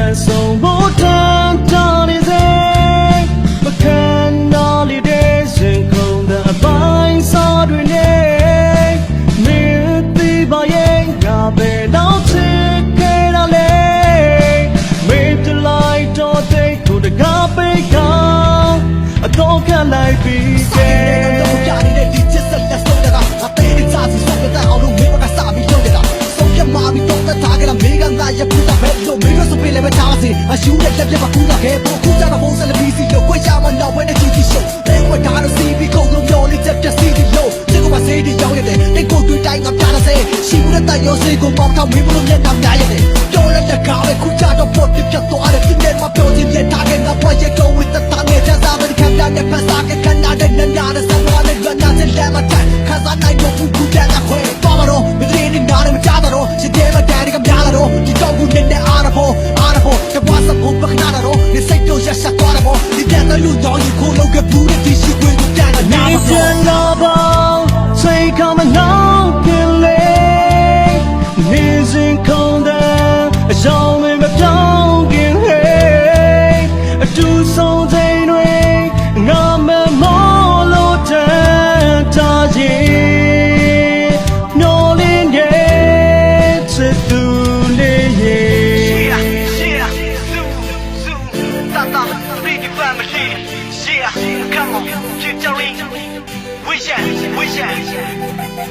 ပြန်ဆုံးဖို့တန်တာနေစေမခံတော်လီတဲ့ရင်ကုန်တဲ့အပိုင်းစားတွေနဲ့မင်းသိပါရဲ့ငါပဲတော့ချစ်ခဲ့ရလေမေတ္တာလိုက်တော့တဲ့ကိုတကားပေးကအတော့ခံလိုက်ပြီးကဲတော့ကြာနေတဲ့ စီအရှူးနဲ့လက်ပြမကူတာခဲပို့ခုကြတော့ဘုံဆက်လက်ပြီးစီလို့ခွေချမတော့ဘဲနဲ့ကြည့်ကြည့်ရှုံးဘယ်ဝတ်တာတော့စီပြီးခုံလုံးပြောလေးချက်ပြစီဒီလို့ဒီကမစေးဒီရောက်ရတယ်တိတ်ကိုတွေ့တိုင်းကပြတာစေရှိမှုနဲ့တိုင်ရောစေကိုပေါထောင်မင်းဘလို့မျက်နှာများရတယ် ဒီစိ 危险。危险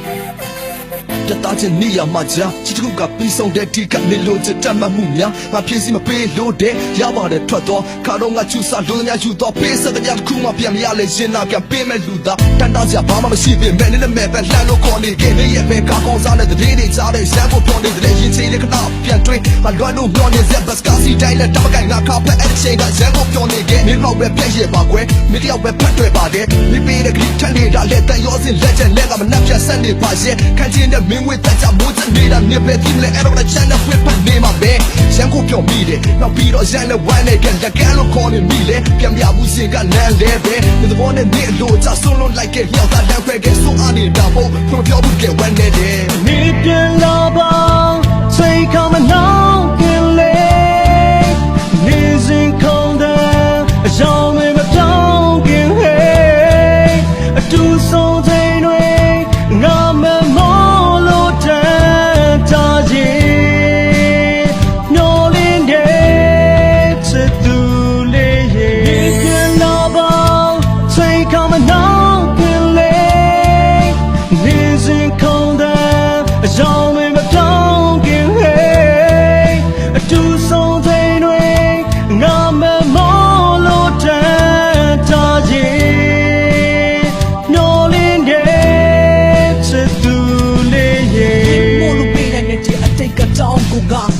တသားချင်းနေရမှာကြာချစ်တခုကပြီးဆုံးတဲ့ဒီကနေလို့ချက်တတ်မှတ်မှုများငါဖြစ်စီမပေးလို့တဲ့ရပါတယ်ထွက်တော့ခါတော့ငါချူစာလို့များယူတော့ပေးစတဲ့တစ်ခုမှပြန်မရလဲရင်နာပြန်ပေးမဲ့လူသားတန်တာစရာဘာမှမရှိပေမဲ့နဲ့မဲ့ပဲလှမ်းလို့ခေါ်နေခဲ့နေရဲ့ပဲကောင်းကောင်းစားတဲ့တရေတွေကြားတဲ့ဇက်ကိုပြောနေတဲ့ရင်ချင်းလေးခဏပြန်တွေးငါလွမ်းလို့မျောနေဇက်ဘတ်ကစီတိုင်းလက်တမကိုင်ငါခါဖက်အချိန်ကဇက်ကိုပြောနေခဲ့နေတော့ပဲပြည့်ရဲ့ပါကွယ်မိတယောက်ပဲဖတ်တွေ့ပါတယ်မိပေးတဲ့ကလေးထန်နေတာလက်တန်ရောစင်လက်ချက်နဲ့ကမနှက်ပြဆက်နေပါရဲ့ခံချင်းတဲ့မင်းဝေးတကြမိုးချနေတာမြေပဲတိမလဲအဲ့တော့လည်းချမ်းတဲ့ဝေးပတ်နေမှာပဲရန်ကိုပြောမိတယ်နောက်ပြီးတော့ရန်လည်းဝိုင်းနဲ့ကန်တကန်လို့ခေါ်နေမိလေပြန်ပြဘူးစင်ကနန်းလဲပဲဒီသဘောနဲ့နေအလိုချဆုံးလွန်လိုက်ကဲလျှောက်တာတန်းခွဲကဲဆိုအားနေတာပေါ့ဘယ်ပြောဘူးကဲဝမ်းနေတယ်နေပြန်လာ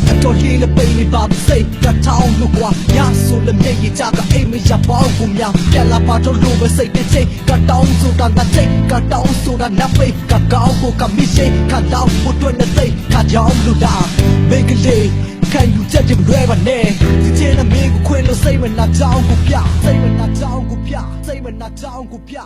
အတော်လေးလည်းပိနေပါမစိတ်ကထောင်းလို့ကွာရဆိုလည်းမြေကြီးကြကအိမ်မရပေါင်းကိုမြောင်ပြန်လာပါတော့လို့ပဲစိတ်တစ်ချိန်ကတောင်းဆိုတာငါစိတ်ကတောင်းဆိုတာနပိတ်ကကောင်းကိုကမရှိကတောင်းဖို့တွေ့နေစိတ်ကကြောင်းလို့တာမိကလေးခံယူချက်တွေမလွဲပါနဲ့ဒီချင်းနဲ့မင်းကိုခွင့်လို့စိတ်မနာကြောင်းကိုပြစိတ်မနာကြောင်းကိုပြစိတ်မနာကြောင်းကိုပြ